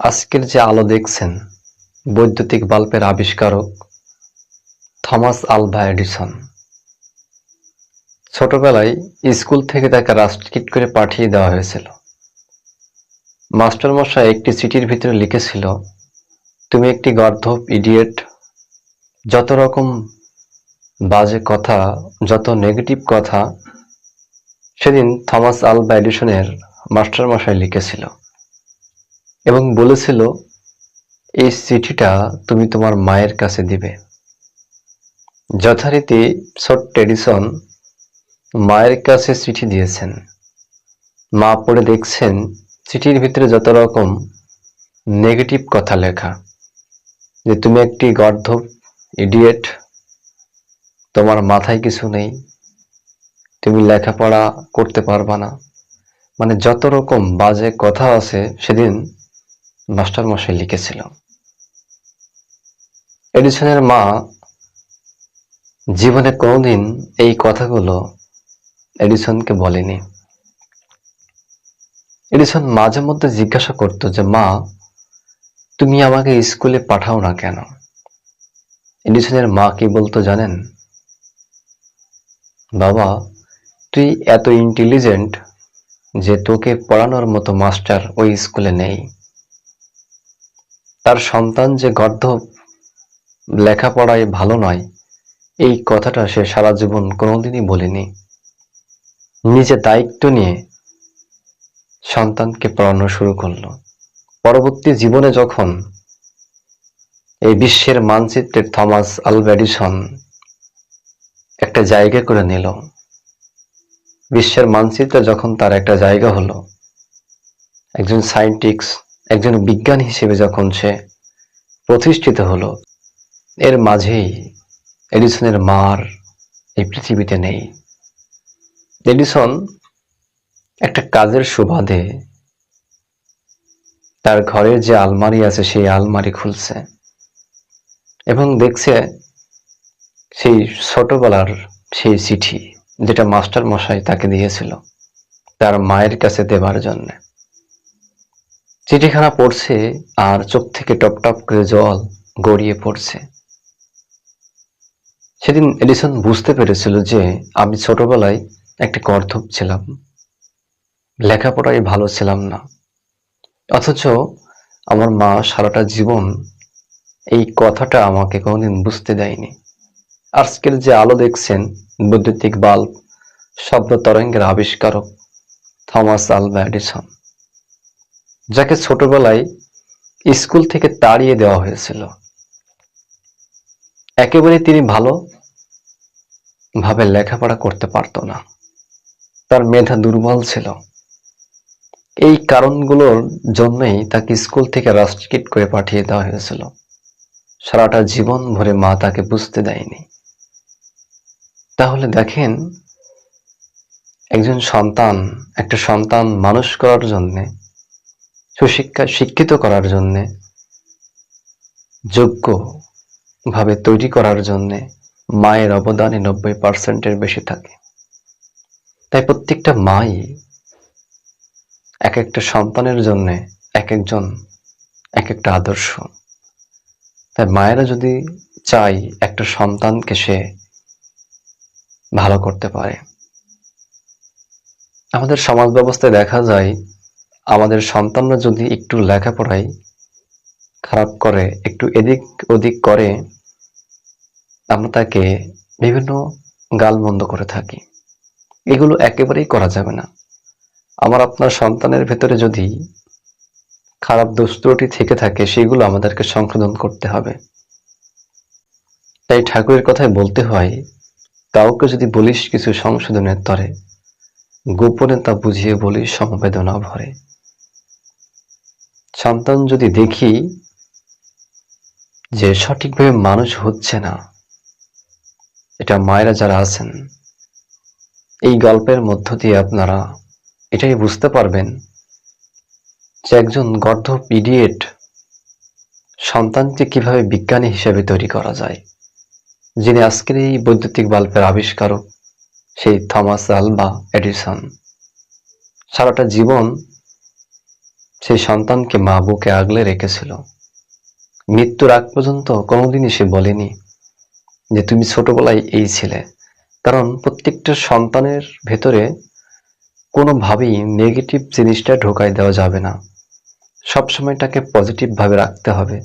আজকের যে আলো দেখছেন, বৈদ্যুতিক বাল্বের আবিষ্কারক থমাস আলভা এডিসন। ছোটবেলায় স্কুল থেকে তাকে রাষ্ট্রকিট করে পাঠিয়ে দেওয়া হয়েছিল। মাস্টারমশাই একটি চিঠির ভিতরে লিখেছিল, তুমি একটি গর্ধপ ইডিয়েট যত রকম বাজে কথা, যত নেগেটিভ কথা, সেদিন থমাস আলভা এডিসনের মাস্টারমশাই লিখেছিল। এবং বলেছিল, এই চিঠিটা তুমি তোমার মায়ের কাছে দিবে। যথারীতি ছোট্ট এডিসন মায়ের কাছে চিঠি দিয়েছেন। মা পড়ে দেখছেন চিঠির ভিতরে যত রকম নেগেটিভ কথা লেখা, যে তুমি একটি গর্ধব ইডিয়েট তোমার মাথায় কিছু নেই, তুমি লেখাপড়া করতে পারবা না। মানে যত রকম বাজে কথা আছে সেদিন মাস্টার মশাই লিখেছিল। এডিসনের মা জীবনে কোনোদিন এই কথাগুলো এডিসনকে বলেনি। এডিসন মাঝে মধ্যে জিজ্ঞাসা করত যে, মা, তুমি আমাকে স্কুলে পাঠাও না কেন? এডিসনের মা কি বলতো জানেন? বাবা, তুই এত ইন্টেলিজেন্ট যে তোকে পড়ানোর মতো মাস্টার ওই স্কুলে নেই। তার সন্তান যে গর্ধব লেখাপড়ায় ভালো নয়, এই কথাটা সে সারা জীবন কোনোদিনই বলেনি। নিজে দায়িত্ব নিয়ে সন্তানকে পড়ানো শুরু করল। পরবর্তী জীবনে যখন এই বিশ্বের মানচিত্রের থমাস আলভা এডিসন একটা জায়গা করে নিল, বিশ্বের মানচিত্রে যখন তার একটা জায়গা হলো, একজন সায়েন্টিক্স একজন বিজ্ঞান হিসেবে যখন সে প্রতিষ্ঠিত হলো, এর মাঝেই এডিসনের মার এই পৃথিবীতে নেই। এডিসন একটা কাজের সুবাদে তার ঘরের যে আলমারি আছে, সেই আলমারি খুলছে এবং দেখছে সেই ছোটবেলার সেই চিঠি যেটা মাস্টার মশাই তাকে দিয়েছিল তার মায়ের কাছে দেবার জন্য। চিঠিখানা পড়ছে আর চোখ থেকে টপ টপ করে জল গড়িয়ে পড়ছে। সেদিন এডিসন বুঝতে পেরেছিল যে আমি ছোটবেলায় একটি গর্ধব ছিলাম। লেখাপড়ায় ভালো ছিলাম না। অথচ আমার মা সারাটা জীবন এই কথাটা আমাকে কোনোদিন বুঝতে দেয়নি। আজকের যে আলো দেখছেন বৈদ্যুতিক বাল্ব শব্দ তরঙ্গের আবিষ্কারক, থমাস আলভা এডিসন। যাকে ছোটবেলায় স্কুল থেকে তাড়িয়ে দেওয়া হয়েছিল। একেবারে তিনি ভালো ভাবে লেখাপড়া করতে পারতো না। তার মেধা দুর্বল ছিল। এই কারণগুলোর জন্যই তাকে স্কুল থেকে রাষ্ট্রকিট করে পাঠিয়ে দেওয়া হয়েছিল। সারাটা জীবন ভরে মা তাকে বুঝতে দেয়নি। তাহলে দেখেন, একজন সন্তান, একটা সন্তান মানুষ করার জন্যে সুশিক্ষা শিক্ষিত করার জন্যে যোগ্য ভাবে তৈরি করার জন্যে মায়ের অবদানই নব্বই পার্সেন্টের বেশি থাকে। তাই প্রত্যেকটা মাই এক একটা সন্তানের জন্যে এক একজন এক একটা আদর্শ। তাই মায়েরা যদি চাই একটা সন্তানকে সে ভালো করতে পারে। আমাদের সমাজ ব্যবস্থায় দেখা যায় আমাদের সন্তানরা যদি একটু লেখাপড়ায় খারাপ করে, একটু এদিক ওদিক করে, আমরা তাকে বিভিন্ন গালমন্দ করে থাকি। এগুলো একেবারেই করা যাবে না। আমার আপনার সন্তানের ভেতরে যদি খারাপ দুষ্টটি থেকে থাকে, সেগুলো আমাদেরকে সংশোধন করতে হবে। তাই ঠাকুরের কথায় বলতে হয়, কাউকে যদি বলিস কিছু সংশোধনের তরে, গোপনে তা বুঝিয়ে বলিস সমবেদনা ভরে। সন্তান যদি দেখি যে সঠিকভাবে মানুষ হচ্ছে না, এটা মায়েরা যারা আছেন, এই গল্পের মধ্য দিয়ে আপনারা এটাই বুঝতে পারবেন যে একজন গর্ধ পিডিয়েট সন্তানকে কীভাবে বিজ্ঞানী হিসেবে তৈরি করা যায়। যিনি আজকের এই বৈদ্যুতিক বাল্বের আবিষ্কারক, সেই থমাস আলবা এডিসন। সারাটা জীবন সেই সন্তানকে মা বুকে আগলে রেখেছিল। মৃত্যুর আগ পর্যন্ত কোনোদিনই সে বলেনি যে, তুমি ছোটবেলায় এই ছিলে। কারণ প্রত্যেকটা সন্তানের ভেতরে কোনোভাবেই নেগেটিভ জিনিসটা ঢোকায় দেওয়া যাবে না। সবসময় তাকে পজিটিভ ভাবে রাখতে হবে।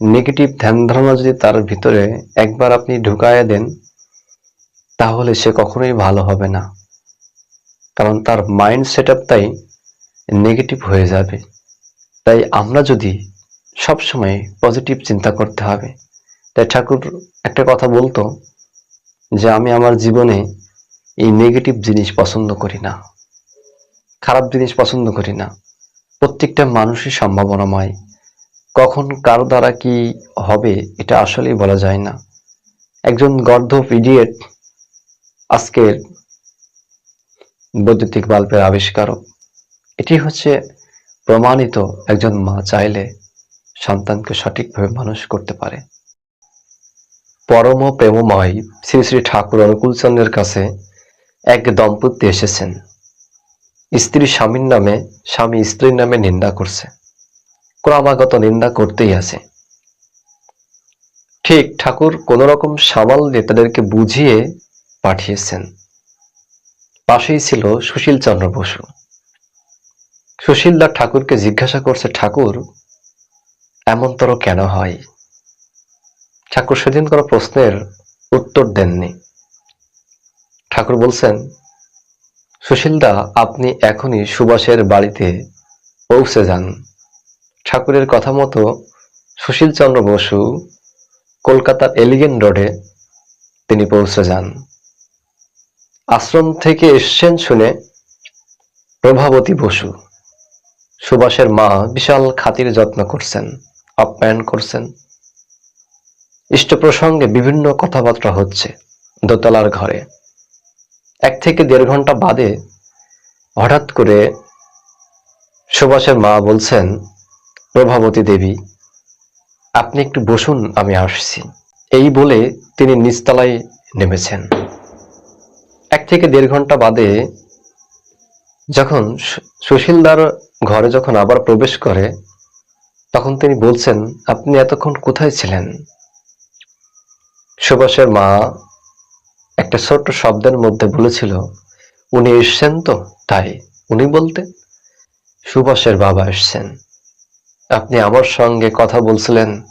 নেগেটিভ ধ্যান ধারণা যদি তার ভিতরে একবার আপনি ঢুকায় দেন, তাহলে সে কখনোই ভালো হবে না। কারণ তার মাইন্ড সেট তাই নেগেটিভ হয়ে যাবে। তাই আমরা যদি সবসময় পজিটিভ চিন্তা করতে হবে। তাই ঠাকুর একটা কথা বলতো যে, আমি আমার জীবনে এই নেগেটিভ জিনিস পছন্দ করি না। খারাপ জিনিস পছন্দ করি না। প্রত্যেকটা মানুষই সম্ভাবনাময়। কখন কার দ্বারা কি হবে এটা আসলেই বলা যায় না। একজন গর্ধপ ইডিয়েট আজকের বৈদ্যুতিক বাল্বের আবিষ্কারক এটি হচ্ছে প্রমাণিত একজন মা চাইলে সন্তানকে সঠিকভাবে মানুষ করতে পারে। পরম প্রেমময় শ্রী শ্রী ঠাকুর অনুকূলচন্দ্রের কাছে এক দম্পতি এসেছেন। স্ত্রী স্বামীর নামে, স্বামী স্ত্রীর নামে নিন্দা করছে। ক্রমাগত নিন্দা করতেই আছে। ঠিক ঠাকুর কোন রকম সামাল দিয়ে তাদেরকে বুঝিয়ে পাঠিয়েছেন। পাশেই ছিল সুশীল চন্দ্র বসু। সুশীলদা ঠাকুরকে জিজ্ঞাসা করছে, ঠাকুর, এমনতর কেন হয়? ঠাকুর সেদিন কোনো প্রশ্নের উত্তর দেননি। ঠাকুর বলছেন, সুশীলদা, আপনি এখনই সুভাষের বাড়িতে পৌঁছে যান। ঠাকুরের কথা মতো সুশীল চন্দ্র বসু কলকাতার এলিগেন রোডে তিনি পৌঁছে যান। আশ্রম থেকে এসছেন শুনে প্রভাবতী বসু। সুভাষের মা বিশাল খাতির যত্ন করছেন, আপ্যায়ন করছেন। ইষ্ট প্রসঙ্গে বিভিন্ন কথাবার্তা হচ্ছে দোতলার ঘরে। এক থেকে দেড় ঘণ্টা বাদে হঠাৎ করে সুভাষের মা বলছেন, প্রভাবতী দেবী, আপনি একটু বসুন, আমি আসছি। এই বলে তিনি নিচতলায় নেমেছেন। এক থেকে দেড় ঘণ্টা বাদে যখন সুশীলদার ঘরে যখন আবার প্রবেশ করে, তখন তিনি বলছেন, আপনি এতক্ষণ কোথায় ছিলেন? সুভাষের মা একটা ছোট্ট শব্দের মধ্যে বলেছিল, উনি এসছেন তো, তাই উনি বলতে? সুভাষের বাবা এসছেন। আপনি আমার সঙ্গে কথা বলছিলেন,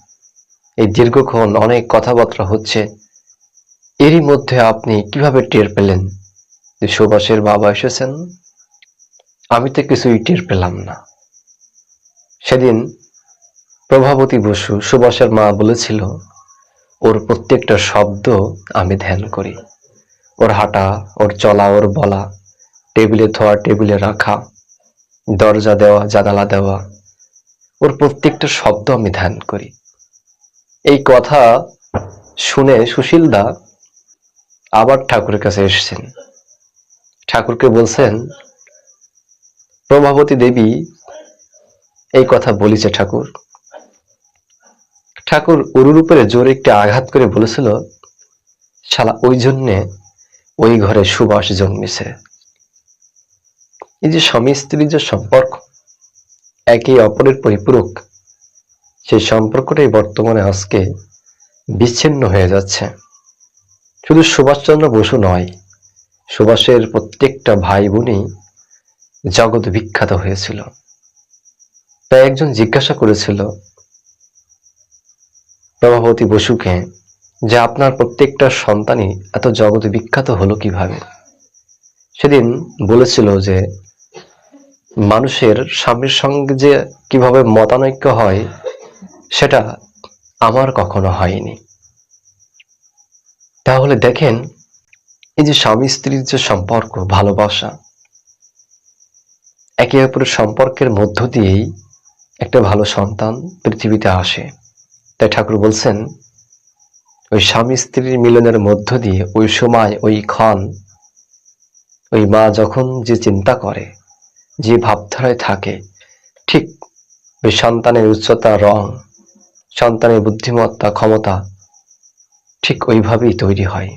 এই দীর্ঘক্ষণ অনেক কথাবার্তা হচ্ছে, এরই মধ্যে আপনি কীভাবে টের পেলেন? যে সুভাষের বাবা এসেছেন? আমি তো কিছুই টের পেলাম না। সেদিন প্রভাবতী বসু সুভাষের মা বলেছিল, ওর প্রত্যেকটা শব্দ আমি ধ্যান করি। ওর হাঁটা, ওর চলা, ওর বলা, টেবিলে ধোয়া, টেবিলে রাখা, দরজা দেওয়া, জানালা দেওয়া, ওর প্রত্যেকটা শব্দ আমি ধ্যান করি। এই কথা শুনে সুশীলদা আবার ঠাকুরের কাছে এসেছেন। ঠাকুরকে বলছেন প্রভাবতী দেবী এই কথা বলিছে ঠাকুর। ঠাকুর উরুর উপরে জোরে একটি আঘাত করে বলেছিল, শালা, ওই জন্যে ওই ঘরে সুবাস জন্মেছে। এই যে স্বামী স্ত্রীর যে সম্পর্ক, একে অপরের পরিপূরক সেই সম্পর্কটাই বর্তমানে আজকে বিচ্ছিন্ন হয়ে যাচ্ছে। শুধু সুভাষচন্দ্র বসু নয়, সুভাষের প্রত্যেকটা ভাই বোনই জগৎ বিখ্যাত হয়েছিল। তাই একজন জিজ্ঞাসা করেছিল, প্রভাবতী বসুকে, যে আপনার প্রত্যেকটা সন্তানই এত জগৎ বিখ্যাত হলো কীভাবে? সেদিন বলেছিল যে, মানুষের স্বামীর সঙ্গে যে কীভাবে মতানৈক্য হয়, সেটা আমার কখনো হয়নি। তাহলে দেখেন, এই যে স্বামী স্ত্রীর যে সম্পর্ক, ভালোবাসা একে অপরের সম্পর্কের মধ্য দিয়েই একটা ভালো সন্তান পৃথিবীতে আসে। তাই ঠাকুর বলছেন, ওই স্বামী স্ত্রীর মিলনের মধ্য দিয়ে ওই সময়, ওই ক্ষণ, ওই মা যখন যে চিন্তা করে, যে ভাবধারায় থাকে, ঠিক ওই সন্তানের উচ্চতা, রং, সন্তানের বুদ্ধিমত্তা, ক্ষমতা, ঠিক ওইভাবেই তৈরি হয়।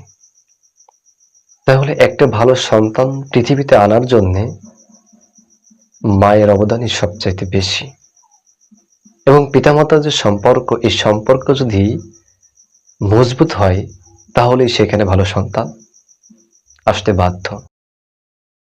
তাহলে একটা ভালো সন্তান পৃথিবীতে আনার জন্যে মায়ের অবদানই সবচাইতে বেশি। এবং পিতামাতার যে সম্পর্ক, এই সম্পর্ক যদি মজবুত হয়, তাহলেই সেখানে ভালো সন্তান আসতে বাধ্য।